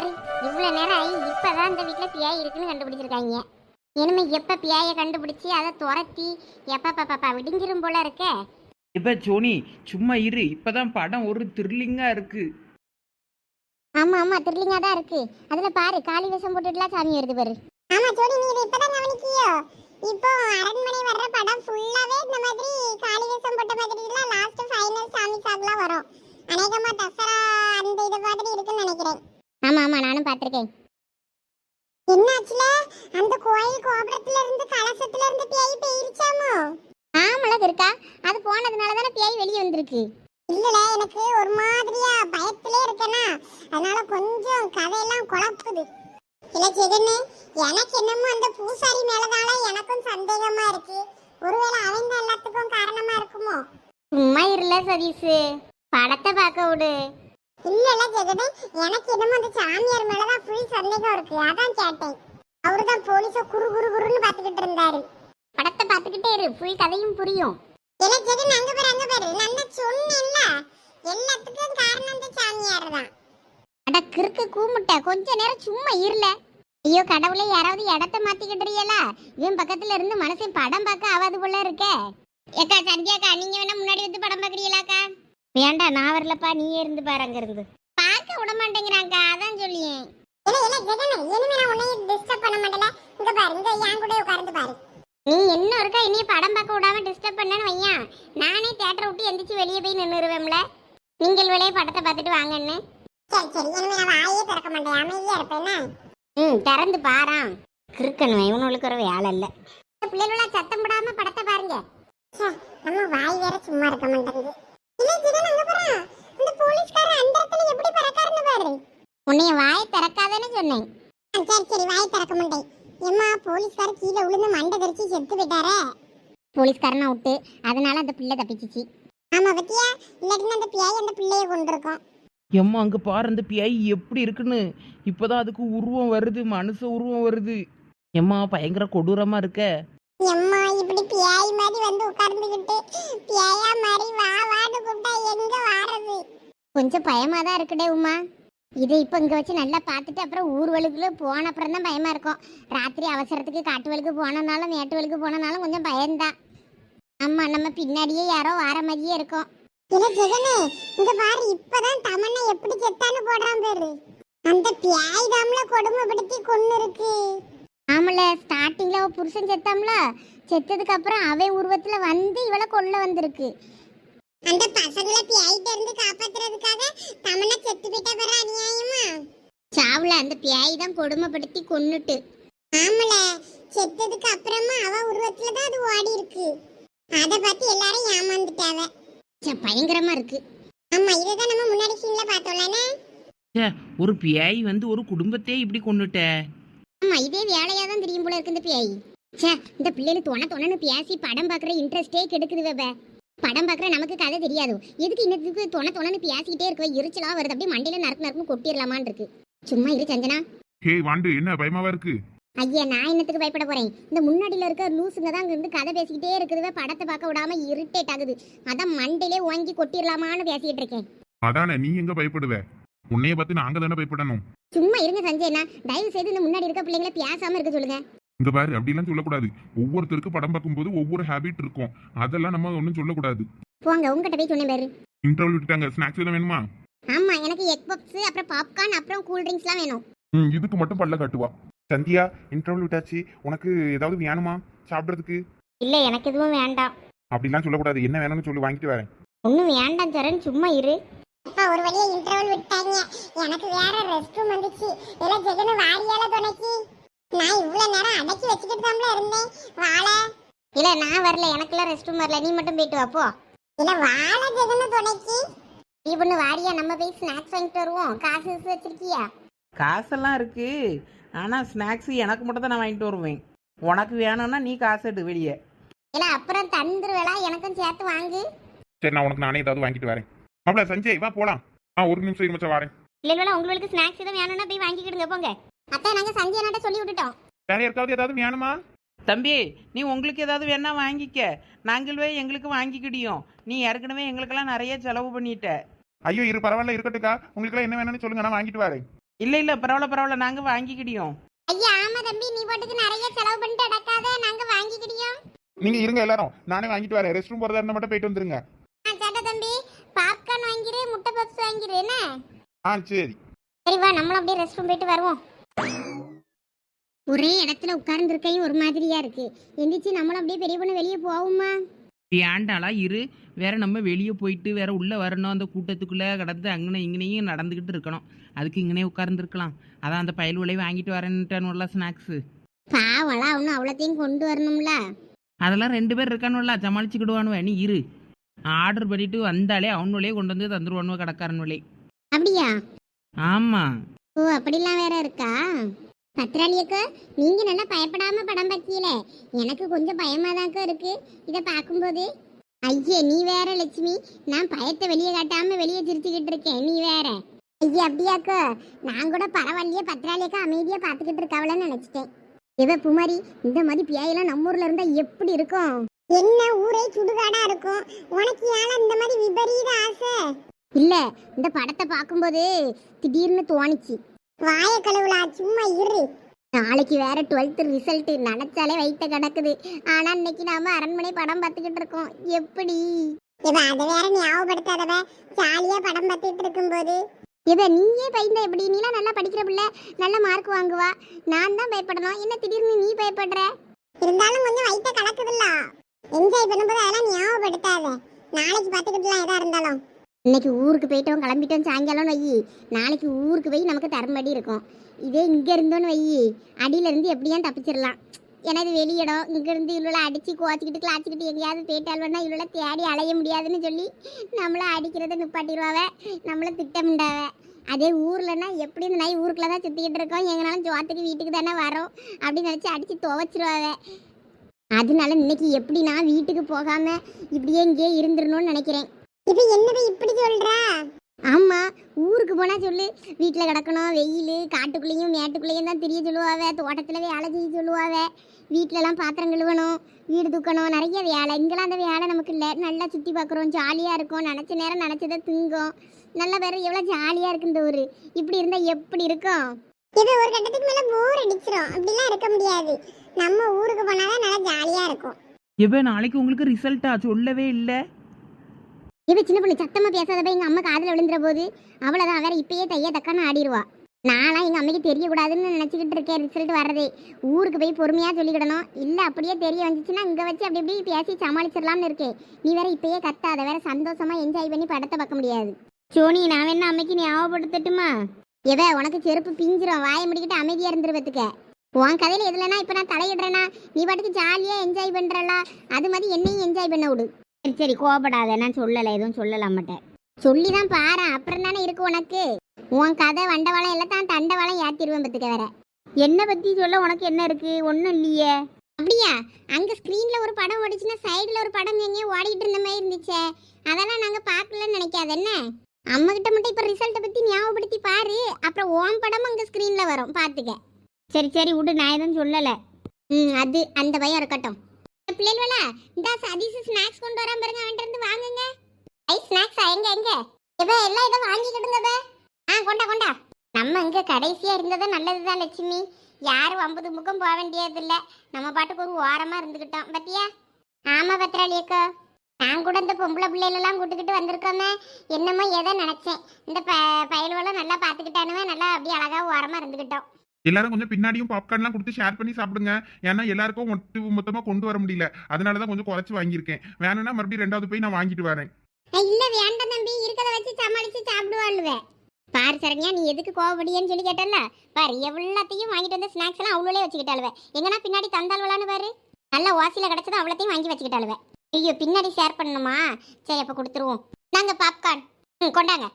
பாரு இவ்வளவு நேரம் ஆகி இப்பதான் இந்த வீட்டுல பியாய் இருக்குன்னு கண்டுபிடிச்சிருக்காங்க. இனிமே எப்ப பியாயை கண்டுபிடிச்சு அதை துரத்தி எப்ப பாப்பா விடிஞ்சிரும் போல இருக்க? இப்ப சோனி சும்மா இரு. இப்பதான் படம் ஒரு த்ரில்லிங்கா இருக்கு. ஆமா ஆமா த்ரில்லிங்கா தான் இருக்கு. அதுல பாரு காளி வேஷம் போட்டுட்டுலாம் சாமி வருது பாரு. ஆமா ஜோடி நீ இதை இப்பதான் கவனிக்கியோ? இப்போ அரண்மனை வர்ற படம் ஃபுல்லாவே இந்த மாதிரி காளி வேஷம் போட்ட மாதிரி எல்லாம் லாஸ்ட் ஃபைனல் சாமி சாப்லாம் வரும். அநேகமா தசரா அந்த இது மாதிரி இருக்குன்னு நினைக்கிறேன். ஆமா ஆமா நானும் பார்த்திருக்கேன். என்னாச்சுல? அந்த கோயில் கோபுரத்துல இருந்து கலசத்துல இருந்து பேய் பெயிருச்சாமோ? ஆமளது இருக்கா அது போனதுனால தானே பேய் வெளியே வந்திருக்கு. இல்லல எனக்கு ஒரு மாதிரியா பயத்திலே இருக்கேனா? அதனால கொஞ்சம் கதையெல்லாம் குழப்புது. இல்ல ஜெகன்னு எனக்கு என்னமோ அந்த பூசாரி மேலதால எனக்கும் சந்தேகமா இருக்கு. ஒருவேளை அவங்க எல்லாத்துக்கும் காரணமா இருக்குமோ? சும்மா இருல சதீஷ். படத்தை பார்க்க விடு. இல்லல ஜெகனே எனக்கு என்னமோ அந்த சாமியார் மேலதான் ஃபுல் சந்தேகம் இருக்கு. அதான் கேட்டேன். அவர்தான் போலீஸ குறு குறு குறுன்னு பாத்துக்கிட்டு இருந்தாரு. படத்தை பார்த்துக்கிட்டே இரு. ஃபுல் கதையும் புரியும். இல்ல ஜெகன் அங்க பாரு அங்க பாரு. நான் சொன்னேன்ல. எல்லாத்துக்கும் காரணம் அந்த சாமியார் தான் அட கிறுக்கு கூமுட்ட. கொஞ்ச நேரம் சும்மா இருல. ஐயோ கடவுளே யாராவது இடத்த மாத்திக்கிட்டுறியலா இவன் பக்கத்துல இருந்து மனசன் படம் பார்க்க ஆவாது போல இருக்க. ஏக்கா சந்தியாக்கா நீங்க வேணா முன்னாடி வந்து படம் பாக்குறீங்களாக்கா வேண்டாம் நான் வரலப்பா நீயே இருந்து பாரு அங்க இருந்து பார்க்க விட மாட்டேங்கிறாங்க அதான் சொல்லியேன் நீ என்ன இருக்கா இனி படம் பார்க்க விடாம டிஸ்டர்ப் பண்ணனு வையா? நானே தியேட்டரை விட்டு எந்திரிச்சு வெளியே போய் நின்னுருவேன்ல நீங்கள் வெளியே படத்தை பார்த்துட்டு வாங்கன்னு. சரி சரி இனிமே நான் வாயே திறக்க மாட்டேன். அமைதியா இருப்பேன்னா ம் திறந்து பாராம் கிறுக்கணும் இவனுக்கு ஒரு வேலை இல்ல. பிள்ளைகள சத்தம் போடாம படத்தை பாருங்க. நம்ம வாய் வேற சும்மா இருக்க மாட்டேங்குது இல்ல ஜிகன் அங்க பாரு இந்த போலீஸ்கார அந்த இடத்துல எப்படி பறக்காருன்னு பாரு உன்னைய வாய் திறக்காதன்னு சொன்னேன். சரி சரி வாய் திறக்க மாட்டேன். எம்மா போலீஸ்கார கீழே விழுந்து மண்டை தெரிச்சு செத்து போயிட்டாரே. போலீஸ்காரனை விட்டு அதனால அந்த பிள்ளை தப்பிச்சிச்சு. ஆமா பத்தியா? இல்லாட்டினா அந்த பியாய் அந்த பிள்ளைய கொண்டிருக்கோம் எம்மா அங்க பாரு அந்த பிஐ எப்படி இருக்குன்னு. இப்பதான் அதுக்கு உருவம் வருது மனுஷ உருவம் வருது. எம்மா பயங்கர கொடூரமா இருக்க. எம்மா இப்படி பியாய் மாதிரி வந்து உட்கார்ந்துகிட்டு பியாயா மாதிரி வா வான்னு கூப்பிட்டா எங்க வாரது? கொஞ்சம் பயமா தான் இருக்குடே உமா. இதை இப்போ இங்கே வச்சு நல்லா பார்த்துட்டு அப்புறம் ஊர்வலுக்குள்ள போன அப்புறம் தான் பயமா இருக்கும். ராத்திரி அவசரத்துக்கு காட்டுவலுக்கு போனனாலும் மேட்டுவலுக்கு போனனாலும் கொஞ்சம் பயம்தான். ஆமா நம்ம பின்னாடியே யாரோ வார மாதிரியே இருக்கும். இல்ல ஜெகனே இங்க பாரு இப்பதான் தமன்னா எப்படி செத்தான்னு போடுறான் பேரு. அந்த பியாய் தாம்ல கொடுமைப்படுத்தி கொன்னு இருக்கு. ஆமல ஸ்டார்டிங்ல அவ புருஷன் செத்தாம்ல. செத்ததுக்கு அப்புறம் அவன் உருவத்துல வந்து இவளை கொல்ல வந்திருக்கு. அந்த பசங்களை பியாயிட்ட இருந்து காப்பாத்துறதுக்காக தமனா செத்து போயிட்ட வர அநியாயமா? சாவுல அந்த பியாய் தான் கொடுமைப்படுத்தி கொன்னுட்டு. ஆமல செத்ததுக்கு அப்புறமா அவ உருவத்துல தான் அது ஓடி இருக்கு. அத பார்த்து எல்லாரும் ஏமாந்துட்டாவ. ச்சே, பயங்கரமா இருக்கு. ஆமா இதுதான் நம்ம முன்னாடி சீன்ல பார்த்தோம்லனே ச்சே, ஒரு பிஐ வந்து ஒரு குடும்பத்தையே இப்படி கொண்டுட்ட ஆமா இதே வேலையா தான் தெரியும் போல இருக்கு இந்த பியாய் ச்சே இந்த பிள்ளைகள் தொண தொணன்னு பேசி படம் பார்க்குற இன்ட்ரெஸ்டே கெடுக்குது வெப படம் பார்க்குற நமக்கு கதை தெரியாது. எதுக்கு இன்னத்துக்கு தொண தொணன்னு பேசிக்கிட்டே இருக்க எரிச்சலா வருது. அப்படியே மண்டையில நறுக்கு நறுக்குன்னு கொட்டிடலாமான்னு இருக்கு. சும்மா இரு சஞ்சனா. ஹே வாண்டு. என்ன பயமாவா இருக்கு? ஐயா நான் என்னத்துக்கு பயப்பட போறேன்? இந்த முன்னாடியில இருக்க லூசுங்க தான் அங்க இருந்து கதை பேசிக்கிட்டே இருக்குதுவே. படத்தை பார்க்க விடாம இரிட்டேட் ஆகுது. அதான் மண்டையிலே வாங்கி கொட்டிடலாமான்னு பேசிட்டு இருக்கேன். அதானே நீ எங்க பயப்படுவ? உன்னைய பார்த்து நாங்க தானே பயப்படணும். சும்மா இருங்க சஞ்சய்னா தயவு செய்து இந்த முன்னாடி இருக்க பிள்ளைங்களை பேசாம இருக்க சொல்லுங்க. இங்க பாரு அப்படிலாம் சொல்லக்கூடாது. ஒவ்வொருத்தருக்கு படம் பார்க்கும்போது ஒவ்வொரு ஹேபிட் இருக்கும். அதெல்லாம் நம்ம ஒன்றும் சொல்லக்கூடாது. போங்க உங்ககிட்ட போய் சொன்னேன் பாரு. இன்டர்வல் விட்டுட்டாங்க. ஸ்நாக்ஸ் எதுவும் வேணுமா? ஆமா எனக்கு எக் பப்ஸ் அப்புறம் பாப்கார்ன் அப்புறம் கூல் ட்ரிங்க்ஸ்லாம் வேணும். ம் இதுக்கு மட்டும் பல்ல காட்டுவா. சந்தியா இன்டர்வல் விட்டாச்சு. உனக்கு ஏதாவது வேணுமா? சாப்பிட்றதுக்கு? இல்ல எனக்கு எதுவும் வேண்டாம். அப்படிலாம் சொல்லக்கூடாது. என்ன வேணும்னு சொல்லி வாங்கிட்டு வரேன். ஒன்றும் வேண்டாம் சரண். சும்மா இரு. அப்பா ஒரு வழியா இன்டர்வல் விட்டாங்க. எனக்கு வேற ரெஸ்ட் ரூம் வந்துச்சு. இல்ல ஜெகன வாரியால துணைக்கி. நான் இவ்வளவு நேரம் அடக்கி வச்சுக்கிட்டு தான் இருந்தேன். வாழ. இல்ல நான் வரல. எனக்குலாம் ரெஸ்ட் ரூம் வரல. நீ மட்டும் போயிட்டு வா போ. இல்ல வாழ ஜெகன துணைக்கி. நீ பொண்ணு வாரியா? நம்ம போய் ஸ்நாக்ஸ் வாங்கிட்டு வருவோம். காசு கீசு வச்சிருக்கியா? காசெல்லாம் இருக்கு. ஆனா ஸ்நாக்ஸ் எனக்கு மட்டும் தான் நான் வாங்கிட்டு வருவேன். உனக்கு வேணும்னா நீ காசு எடு வெளியே. இல்ல அப்புறம் தந்துருவேளா? எனக்கும் சேர்த்து வாங்கு. சரி நான் உனக்கு நானே ஏதாவது வாங்கிட்டு வரேன். மாப்பிள சஞ்சய் வா போலாம். ஆ ஒரு நிமிஷம் இரு மச்சான் வரேன். இல்ல உங்களுக்கு ஸ்நாக்ஸ் எதுவும் வேணும்னா போய் வாங்கிக்கிடுங்க போங்க. அத்தை நாங்க சஞ்சய் நாட்ட சொல்லி விட்டுட்டோம். வேற யாருக்காவது ஏதாவது வேணுமா? தம்பி நீ உங்களுக்கு ஏதாவது வேணா வாங்கிக்க. நாங்கள் எங்களுக்கு வாங்கிக்கிடியோம். நீ ஏற்கனவே எங்களுக்கெல்லாம் நிறைய செலவு பண்ணிட்ட. ஐயோ இரு பரவாயில்ல இருக்கட்டுக்கா உங்களுக்கு என்ன வேணும்னு சொல்லுங்க நான் வாங்கிட்டு வரேன். இல்லை இல்லை பரவாயில்ல பரவாயில்ல நாங்கள் வாங்கிக்கிடியோம். ஐயா ஆமா தம்பி நீ பாட்டுக்கு நிறைய செலவு பண்ணிட்டு அடக்காத நாங்க வாங்கிக்கிடியோம். நீங்க இருங்க எல்லாரும். நானே வாங்கிட்டு வரேன். ரெஸ்ட் ரூம் போறதா இருந்தா மட்டும் போயிட்டு வந்துருங்க. ஆ சேட்டா தம்பி. பாப்கார்ன் வாங்கிரு முட்டை பப்ஸ் வாங்கிரு என்ன? ஆ சரி. சரி வா நம்மளும் அப்படியே ரெஸ்ட் ரூம் போயிட்டு வருவோம். ஒரே இடத்துல உட்கார்ந்து இருக்கையும் ஒரு மாதிரியா இருக்கு. எந்திரிச்சு நம்மளும் அப்படியே பெரிய பொண்ணு வெளியே போவோமா? ஏண்டாளா இரு. வேற நம்ம வெளியே போயிட்டு வேற உள்ள வரணும். அந்த கூட்டத்துக்குள்ள கடந்து அங்கன இங்கனையும் நடந்துக்கிட்டு இருக்கணும். அதுக்கு இங்கனே உட்கார்ந்துருக்கலாம். அதான் அந்த பயல் உலையை வாங்கிட்டு வரேன்ட்டானுல ஸ்நாக்ஸு பாவம்லாம் ஒன்றும் அவ்வளோத்தையும் கொண்டு வரணும்ல. அதெல்லாம் ரெண்டு பேர் இருக்கானுல்ல சமாளிச்சுக்கிடுவானுவ. நீ இரு. ஆர்டர் பண்ணிட்டு வந்தாலே அவனுள்ளே கொண்டு வந்து தந்துருவானுவ கடைக்காரன் விலை அப்படியா? ஆமாம் ஓ அப்படிலாம் வேற இருக்கா? பத்ராளியக்கா நீங்க நல்லா பயப்படாம படம் பார்க்கல எனக்கு கொஞ்சம் பயமா தான்க்கா இருக்கு. இதை பார்க்கும்போது ஐயே நீ வேற லட்சுமி. நான் பயத்தை வெளியே காட்டாம வெளியே சிரிச்சுக்கிட்டு இருக்கேன். நீ வேற. ஐயா அப்படியாக்கா நான் கூட பரவாயில்லையே பத்ராளியக்கா அமைதியா பார்த்துக்கிட்டு இருக்காவளன்னு நினைச்சிட்டேன். இவ புமாரி இந்த மாதிரி பியாயெல்லாம் நம்ம ஊர்ல இருந்தா எப்படி இருக்கும்? என்ன ஊரே சுடுகாடா இருக்கும். உனக்கு ஏன் இந்த மாதிரி விபரீத ஆசை? இல்ல இந்த படத்தை பார்க்கும்போது திடீர்னு தோணுச்சு. வாய கழுவுலா சும்மா இரு. நாளைக்கு வேற டுவெல்த் ரிசல்ட் நினைச்சாலே வைத்த கிடக்குது ஆனா இன்னைக்கு நாம அரண்மனை படம் பார்த்துக்கிட்டு இருக்கோம். எப்படி? இவ அதை வேற ஞாபகப்படுத்தாதவ. ஜாலியா படம் பார்த்துட்டு இருக்கும்போது. இவ நீயே பயந்த எப்படி? நீலாம் நல்லா படிக்கிற பிள்ளை. நல்ல மார்க் வாங்குவா. நான் தான் பயப்படணும். என்ன திடீர்னு நீ பயப்படுற? இருந்தாலும் கொஞ்சம் வைத்த கலக்குதுல்ல. என்ஜாய் பண்ணும்போது அதெல்லாம் ஞாபகப்படுத்தாத. நாளைக்கு பார்த்துக்கிட்டுலாம் எதா இருந்தாலும். இன்னைக்கு ஊருக்கு போயிட்டோம் கிளம்பிட்டோம் சாயங்காலம்னு வை. நாளைக்கு ஊருக்கு போய் நமக்கு தரும்படி இருக்கும். இதே இங்கே இருந்தோன்னு வை. அடியிலேருந்து எப்படியும் தப்பிச்சிடலாம். ஏன்னா இது வெளியிடம் இங்கேருந்து இவ்வளோ அடித்து கோச்சிக்கிட்டு கிளாச்சிக்கிட்டு எங்கேயாவது போயிட்டாள்வனா இவ்வளோ தேடி அலைய முடியாதுன்னு சொல்லி நம்மளை அடிக்கிறத நிப்பாட்டிடுவாவே. நம்மளை திட்டமிண்டாவ அதே ஊர்லன்னா எப்படி இந்த நாய் ஊருக்குள்ள தான் சுற்றிக்கிட்டு இருக்கோம்? எங்கனாலும் ஜோத்துக்கு வீட்டுக்கு தானே வரோம்? அப்படின்னு நினச்சி அடித்து துவச்சிருவாவ. அதனால இன்னைக்கு எப்படி நான் வீட்டுக்கு போகாமல் இப்படியே இங்கேயே இருந்துடணும்னு நினைக்கிறேன். இது என்னது இப்படி சொல்றா? ஆமா ஊருக்கு போனா சொல்லு. வீட்டில் கிடக்கணும் வெயில் காட்டுக்குள்ளேயும் மேட்டுக்குள்ளேயும் தான் தெரிய சொல்லுவாவ. தோட்டத்தில் வேலை செய்ய சொல்லுவாவ. வீட்டிலலாம் பாத்திரம் கழுவணும் வீடு தூக்கணும் நிறைய வேலை. இங்கெல்லாம் அந்த வேலை நமக்கு இல்லை. நல்லா சுற்றி பார்க்குறோம் ஜாலியாக இருக்கும். நினச்ச நேரம் நினச்சதை திங்கும். நல்ல பேர் எவ்வளோ ஜாலியாக இருக்கு இந்த ஊர். இப்படி இருந்தால் எப்படி இருக்கும்? இது ஒரு கட்டத்துக்கு மேலே போர் அடிச்சிடும் அப்படிலாம் இருக்க முடியாது. நம்ம ஊருக்கு போனாதான் நல்லா ஜாலியாக இருக்கும். எப்போ நாளைக்கு உங்களுக்கு ரிசல்ட்டா சொல்லவே இல்லை. இது சின்ன பொண்ணு சத்தமாக பேசாதப்ப எங்கள் அம்மா காதில் விழுந்துற போது அவ்வளோதான் வேற இப்பயே தைய தக்கான்னு ஆடிடுவா நான்லாம் எங்கள் அம்மைக்கு தெரியக்கூடாதுன்னு நினச்சிக்கிட்டு இருக்கேன் ரிசல்ட் வர்றதே. ஊருக்கு போய் பொறுமையாக சொல்லிக்கிடணும். இல்லை அப்படியே தெரிய வந்துச்சுன்னா இங்கே வச்சு அப்படி இப்படி பேசி சமாளிச்சிடலாம்னு இருக்கேன். நீ வேற இப்பயே கத்தாத வேற சந்தோஷமாக என்ஜாய் பண்ணி படத்தை பார்க்க முடியாது. சோனி நான் வேணா அம்மைக்கு ஞாபகப்படுத்தட்டுமா? எவ உனக்கு செருப்பு பிஞ்சிரும். வாயை முடிக்கிட்டு அமைதியாக இருந்துருவத்துக்க உன் கதையில் எதுலனா இப்போ நான் தலையிடுறேன்னா நீ பாட்டுக்கு ஜாலியாக என்ஜாய் பண்ணுறலாம் அது மாதிரி என்னையும் என்ஜாய் பண்ண விடு. சரி சரி கோபப்படாத நான் சொல்லலை எதுவும் சொல்லலாம் சொல்லி தான் பாரு அப்புறம் தானே இருக்கு உனக்கு. உன் கதை வண்டவாளம் எல்லாம் தான் தண்டவாளம் ஏத்திடுவேன் பத்துக்க வேற. என்னை பற்றி சொல்ல உனக்கு என்ன இருக்கு? ஒன்றும் இல்லையே. அப்படியா? அங்கே ஸ்க்ரீனில் ஒரு படம் ஓடிச்சுன்னா சைடில் ஒரு படம் எங்கேயும் ஓடிட்டு இருந்த மாதிரி இருந்துச்சே. அதெல்லாம் நாங்கள் பார்க்கலன்னு நினைக்காது என்ன? அம்மகிட்ட மட்டும் இப்போ ரிசல்ட்டை பற்றி ஞாபகப்படுத்தி பாரு. அப்புறம் ஓம் படம் அங்கே ஸ்க்ரீனில் வரும் பார்த்துக்க சரி சரி விடு. நான் எதுவும் சொல்லலை. ம் அது அந்த பயம் இருக்கட்டும். பிள்ளைகளா இந்த சதீஷ் ஸ்நாக்ஸ் கொண்டு வராம பாருங்க அவன்கிட்ட இருந்து வாங்குங்க. ஐ ஸ்நாக்ஸ் எங்க எங்க? இவ எல்லாம் இதை வாங்கிக்கிடுங்க பே ஆ கொண்டா கொண்டா. நம்ம இங்க கடைசியா இருந்தது நல்லதுதான் லட்சுமி. யாரும் ஐம்பது முகம் போக வேண்டியதில்ல. நம்ம பாட்டுக்கு ஒரு ஓரமா இருந்துக்கிட்டோம் பத்தியா? ஆமா பத்ராளி அக்கா. நான் கூட இந்த பொம்பளை பிள்ளைகளெல்லாம் கூட்டுக்கிட்டு வந்திருக்கோமே. என்னமோ எதை நினைச்சேன். இந்த ப பயல்வெல்லாம் நல்லா பார்த்துக்கிட்டானுவே நல்லா அப்படியே அழகா ஓரமா இருந்துக்கிட்டோம் எல்லாரும் கொஞ்சம் பின்னாடியும் பாப்கார்ன்லாம் கொடுத்து ஷேர் பண்ணி சாப்பிடுங்க. ஏன்னா எல்லாருக்கும் ஒட்டு மொத்தமா கொண்டு வர முடியல. அதனால தான் கொஞ்சம் குறைச்சி வாங்கியிருக்கேன். வேணும்னா மறுபடியும் ரெண்டாவது போய் நான் வாங்கிட்டு வரேன். இல்ல வேண்டாம் தம்பி. இருக்கத வச்சு சமாளிச்சு சாப்பிடுவாள்வே. பாரு சரண்யா நீ எதுக்கு கோவப்படியன்னு சொல்லி கேட்டல பாரு எவ்வளத்தையும் வாங்கிட்டு வந்த ஸ்நாக்ஸ் எல்லாம் அவ்வளோலே வச்சுக்கிட்டாளுவே. எங்கன்னா பின்னாடி தந்தாள்வலான்னு பாரு. நல்ல வாசியில கிடைச்சது அவ்வளோத்தையும் வாங்கி வச்சுக்கிட்டாளுவே. ஐயோ பின்னாடி ஷேர் பண்ணணுமா? சரி அப்ப கொடுத்துருவோம். நாங்க பாப்கார்ன் ம் கொண்டாங்க.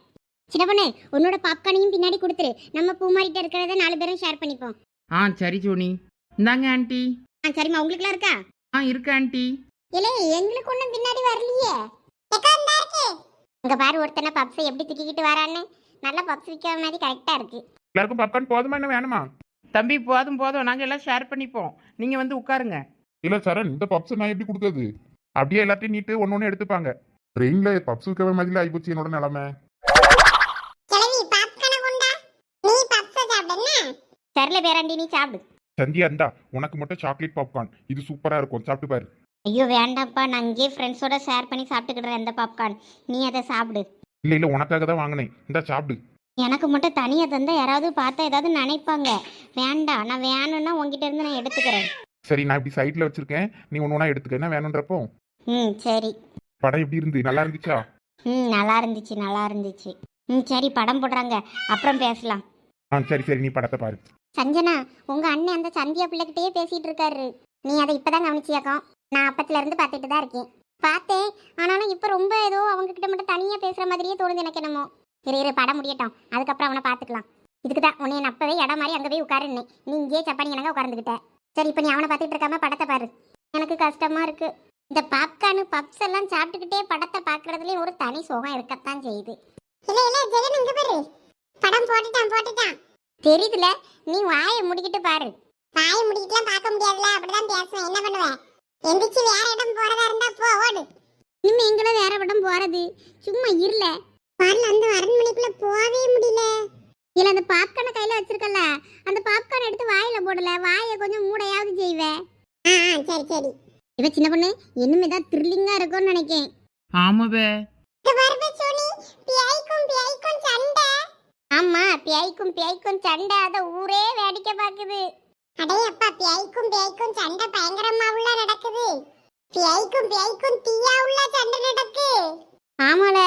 சின்ன பொண்ணு உன்னோட பாப்கார்னையும் பின்னாடி கொடுத்துரு. நம்ம பூமாரிட்ட இருக்கிறத நாலு பேரும் ஷேர் பண்ணிப்போம். ஆ சரி சோனி இந்தாங்க ஆண்டி. ஆ சரிம்மா உங்களுக்குலாம் இருக்கா? ஆ இருக்கு ஆண்டி. இல்ல எங்களுக்கு ஒண்ணும் பின்னாடி வரலையே. அங்க பாரு ஒருத்தனை பப்ஸை எப்படி தூக்கிக்கிட்டு வரான்னு. நல்ல பப்ஸ் விற்கிற மாதிரி கரெக்டா இருக்கு. எல்லாருக்கும் பாப்கார்ன் போதுமா என்ன வேணுமா? தம்பி போதும் போதும். நாங்கள் எல்லாம் ஷேர் பண்ணிப்போம். நீங்கள் வந்து உட்காருங்க. இல்ல சரண் இந்த பப்ஸ் நான் எப்படி கொடுக்கறது அப்படியே எல்லாத்தையும் நீட்டு ஒன்னு ஒன்னு எடுத்துப்பாங்க. ட்ரெயின்ல பப்ஸ் விற்கிற மாதிரி ஆயிப்போச்சு என்னோட நிலைமை கிளவி பாப்கார்ன கொண்டா நீ பப்ஸ வரல பேராண்டி நீ சாப்பிடு. சந்தியா இந்தா உனக்கு மட்டும் சாக்லேட் பாப்கார்ன் இது சூப்பரா இருக்கும். சாப்பிட்டு பாரு. ஐயோ வேண்டாம்ப்பா. நான் இங்கேயே ஃப்ரெண்ட்ஸோட ஷேர் பண்ணி சாப்பிட்டுக்கிடுறேன் இந்த பாப்கார்ன் நீ அதை சாப்பிடு. இல்ல இல்ல உனக்காக தான் வாங்கினேன். இந்தா சாப்பிடு. எனக்கு மட்டும் தனியாக தந்தா யாராவது பார்த்தா ஏதாவது நினைப்பாங்க. வேண்டாம். நான் வேணும்னா உங்ககிட்ட இருந்து நான் எடுத்துக்கிறேன். சரி நான் இப்படி சைட்ல வச்சிருக்கேன். நீ ஒன்று ஒன்றா எடுத்துக்க. என்ன வேணுன்றப்போ. ம் சரி. படம் எப்படி இருந்து? நல்லா இருந்துச்சா? ம் நல்லா இருந்துச்சு நல்லா இருந்துச்சு. ம் சரி படம் போடுறாங்க. அப்புறம் பேசலாம். ஆ சரி சரி. நீ படத்தை பாரு. சஞ்சனா உங்க அண்ணன் அந்த சந்தியா பிள்ளைகிட்டயே பேசிட்டு இருக்காரு. நீ அதை இப்பதான் கவனிச்சியாக்கம் நான் அப்பத்துல இருந்து பார்த்துட்டு தான் இருக்கேன். பார்த்தேன். ஆனாலும் இப்ப ரொம்ப ஏதோ அவங்க கிட்ட மட்டும் தனியா பேசுற மாதிரியே தோணுது எனக்கு என்னமோ. இரு இரு படம் முடியட்டும். அதுக்கப்புறம் அவனை பார்த்துக்கலாம். இதுக்கு தான் உன்னை நான் அப்பவே இடம் மாதிரி அங்கே போய் உட்காருன்னு நீ இங்கேயே சப்பானி எனக்கு உட்கார்ந்துக்கிட்ட சரி இப்போ நீ அவனை பார்த்துட்டு இருக்காம படத்தை பாரு. எனக்கு கஷ்டமா இருக்கு. இந்த பாப்கார்னு பப்ஸ் எல்லாம் சாப்பிட்டுக்கிட்டே படத்தை பார்க்கறதுலயும் ஒரு தனி சுகம் இருக்கத்தான் செய்யுது. இல்லை இல்லை ஜெகன் இங்கே பாரு. படம் போட்டுட்டான் போட்டுட்டான். தெரியுதுல நீ வாயை முடிக்கிட்டு பாரு. வாயை முடிக்கிட்டுலாம் பார்க்க முடியாதுல அப்படிதான் பேசுவேன். என்ன பண்ணுவேன்? எந்திரிச்சு வேற இடம் போறதா இருந்தா போ ஓடு. இன்னும் எங்களும் வேற இடம் போறது? சும்மா இருல வரல அந்த அரண்மனைக்குள்ள போகவே முடியல. இல்ல அந்த பாப்கார்னை கையில வச்சிருக்கல அந்த பாப்கார்ன் எடுத்து வாயில போடல. வாயை கொஞ்சம் மூடையாவது செய்வே. ஆ சரி சரி. இவ சின்ன பொண்ணு இன்னும் ஏதாவது த்ரில்லிங்கா இருக்கும்னு நினைக்கேன். ஆமாவே. ஆமா பியாய்க்கும் பியாய்க்கும் சண்டை. அத ஊரே வேடிக்கை பாக்குது அடே அப்பா பியாய்க்கும் பியாய்க்கும் சண்டை பயங்கரமா உள்ள நடக்குது. பியாய்க்கும் பியாய்க்கும் தீயா உள்ள சண்டை நடக்கு. ஆமால.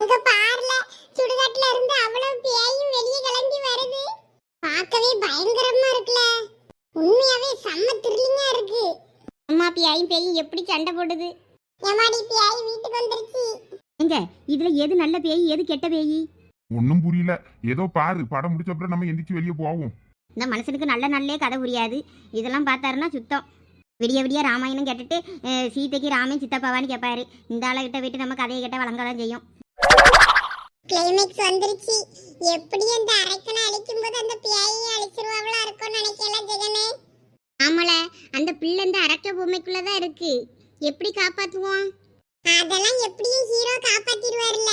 இங்க பாருல சுடுகாட்டுல இருந்து அவ்வளவு பியாயும் வெளியே கிளம்பி வருது. பார்க்கவே பயங்கரமா இருக்குல. உண்மையாவே செம்ம த்ரில்லிங்கா இருக்கு. அம்மா பியாயும் பேயும் எப்படி சண்டை போடுது? எம்மாடி பியாய் வீட்டுக்கு வந்துருச்சு. எங்க இதுல எது நல்ல பேய் எது கெட்ட பேய்? ஒன்றும் புரியல. ஏதோ பாரு படம் முடிச்ச அப்புறம் நம்ம எந்திரிச்சு வெளியே போவோம். இந்த மனுஷனுக்கு நல்ல நல்லே கதை புரியாது. இதெல்லாம் பார்த்தாருன்னா சுத்தம். விடிய விடிய ராமாயணம் கேட்டுட்டு அஹ், சீதைக்கு ராமன் சித்தப்பாவான்னு கேட்பாரு இந்த ஆளுகிட்ட போயிட்டு நம்ம கதையை கேட்ட வழங்க தான் செய்யும். கிளைமேக்ஸ் வந்துருச்சு. எப்படி அந்த அரைக்கனை அழிக்கும் போது அந்த பியாயை அழிச்சிருவாங்களா இருக்கும்னு நினைக்கல ஜெகனே? ஆமால அந்த பிள்ளை இந்த அரக்க பொம்மைக்குள்ள தான் இருக்கு. எப்படி காப்பாத்துவோம் அதெல்லாம் எப்படியும் ஹீரோ காப்பாத்திடுவார்ல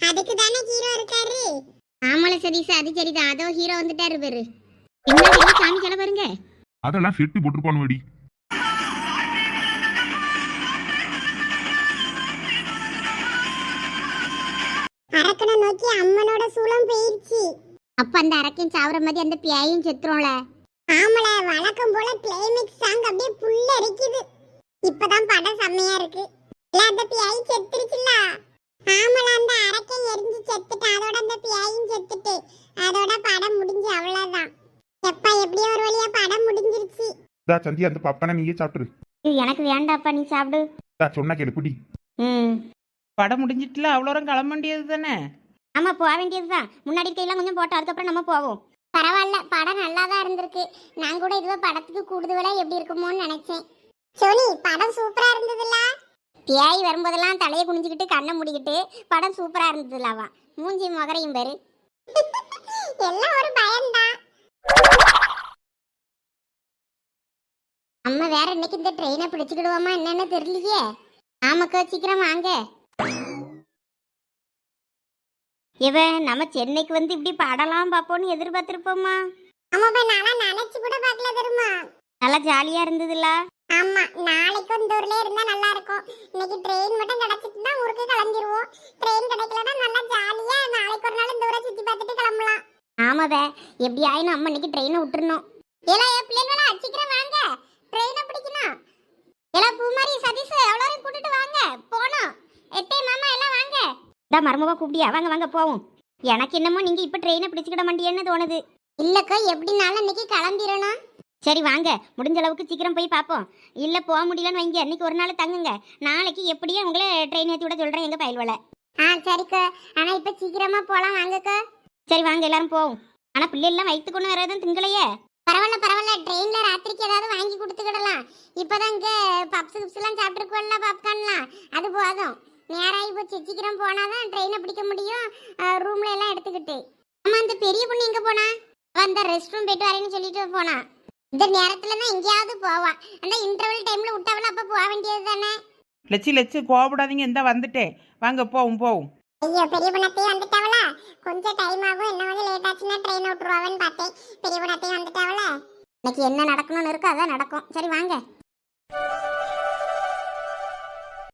அதுக்கு தானே ஹீரோ இருக்காரு? ஆமால சதீஷ் அது சரிதான். அதோ ஹீரோ வந்துட்டாரு பாரு. என்ன வெளிய சாமி கிள பாருங்க. அதெல்லாம் செட்டு போட்டிருப்பான் வெடி. அரக்கனை நோக்கி அம்மனோட சூளம் போயிருச்சு. அப்ப அந்த அரக்கன் சாவற மாதிரி அந்த பியாயும் செத்துறோம்ல ஆமல வழக்கம் போல கிளைமேக்ஸ் சாங் அப்படியே புல்ல அரிக்குது இப்பதான் படம் செம்மையா இருக்கு. இல்ல அந்த பியாயி செத்துருச்சுல ஆமல அந்த அரக்கன் எரிஞ்சு செத்துட்டான் அதோட அந்த பியாயும் செத்துட்டு அதோட படம் முடிஞ்சு அவ்வளவுதான். எப்பா எப்படியோ ஒரு வழியா படம் முடிஞ்சிருச்சு? இதா சந்தியா அந்த பாப்கார்னை நீயே சாப்பிட்டுரு. எனக்கு வேண்டாப்பா நீ சாப்பிடு. இதா சொன்னா கேளு குடி. ம். படம் முடிஞ்சிட்டுல அவ்வளோ தூரம் கிளம்ப வேண்டியது தானே? ஆமா போக வேண்டியதுதான். முன்னாடி கையெல்லாம் கொஞ்சம் போட்டோம் அதுக்கப்புறம் நம்ம போவோம். பரவாயில்ல படம் நல்லா தான் இருந்திருக்கு. நான் கூட இதுவே படத்துக்கு கூடுதலா எப்படி இருக்குமோன்னு நினைச்சேன். சோனி படம் சூப்பரா இருந்ததுல்ல? பியாய் வரும்போதெல்லாம் தலையை குனிஞ்சுக்கிட்டு கண்ணை மூடிக்கிட்டு படம் சூப்பரா இருந்ததுலாவா மூஞ்சி மகரையும் பேரு. எல்லாம் ஒரு பயம்தான். அம்மா வேற இன்னைக்கு இந்த ட்ரெயினை பிடிச்சுக்கிடுவோமா என்னன்னு தெரியலையே. ஆமாக்கா சீக்கிரம் வாங்க. இவன் நம்ம சென்னைக்கு வந்து இப்படி படலாம் பார்ப்போம்னு எதிர்பார்த்திருப்போமா? ஆமாப்பா நானா நினைச்சு கூட பார்க்கல தெரியுமா? நல்லா ஜாலியா இருந்ததுல. ஆமா நாளைக்கு இந்த ஊர்லயே இருந்தா நல்லா இருக்கும் இன்னைக்கு ட்ரெயின் மட்டும் கிடைச்சிட்டுனா ஊருக்கு கிளம்பிடுவோம் ட்ரெயின் கிடைக்கலனா நல்லா ஜாலியா நாளைக்கு ஒரு நாள் இந்த ஊரை சுத்தி பார்த்துட்டு கிளம்பலாம். ஆமாவே எப்படி ஆயினும் அம்மா இன்னைக்கு ட்ரெயினை விட்டுறணும். ஏலா என் பிள்ளைங்களா சீக்கிரம் வாங்க. ட்ரெயினை பிடிக்கணும். ஏலா பூமாரி சதீஷ் எவ்வளோ கூட்டிட்டு வாங்க. போனோம் எட்டே மாமா எல்லாம் வாங்க. இதா மருமக கூப்பிடியா வாங்க வாங்க போவோம். எனக்கு என்னமோ நீங்க இப்ப ட்ரெயினை பிடிச்சுக்கிட மாட்டீங்கன்னு தோணுது. இல்லக்கா எப்படினாலும் இன்னைக்கு கிளம்பிடணும். சரி வாங்க. முடிஞ்ச அளவுக்கு சீக்கிரம் போய் பார்ப்போம் இல்ல போக முடியலன்னு வைங்க. இன்னைக்கு ஒரு நாள் தங்குங்க. நாளைக்கு எப்படியும் உங்களை ட்ரெயின் ஏற்றி விட சொல்றேன் எங்க பயல்வலை. ஆ சரிக்கா. ஆனா இப்ப சீக்கிரமா போலாம். வாங்கக்கா. சரி வாங்க எல்லாரும் போவோம். ஆனா பிள்ளை எல்லாம் வைத்து கொண்டு வரதும் திங்களையே பரவாயில்ல பரவாயில்ல. ட்ரெயின்ல ராத்திரிக்கு ஏதாவது வாங்கி கொடுத்துக்கிடலாம். இப்பதான் இங்க பப்ஸ் கிப்ஸ் எல்லாம் சாப்பிட்டுருக்கோம்ல பாப்கார்ன்லாம் அது போதும். நேராகி போச்சு. சீக்கிரம் போனாதான் ட்ரெயினை பிடிக்க முடியும். ரூம்ல எல்லாம் எடுத்துக்கிட்டு. ஆமா அந்த பெரிய பொண்ணு எங்க போனா? அவ அந்த ரெஸ்ட் ரூம் போயிட்டு வரேன்னு சொல்லிட்டு போனா. இந்த நேரத்துல தான் எங்கேயாவது போவா. அந்த இன்டர்வல் டைம்ல விட்டவள அப்ப போக வேண்டியது தானே? லட்சி லட்சி கோவப்படாதீங்க இந்த வந்துட்டேன். வாங்க போவோம் போவோம். ஐயோ பெரிய பொண்ணத்தையும் வந்துட்டாவளா? கொஞ்சம் டைம் ஆகும். என்ன வந்து லேட் ஆச்சுன்னா ட்ரெயின் விட்டுருவாங்கன்னு பார்த்தேன். பெரிய பொண்ணத்தையும் வந்துட்டாவளா? இன்னைக்கு என்ன நடக்கணும்னு இருக்கோ அதான் நடக்கும். சரி வாங்க.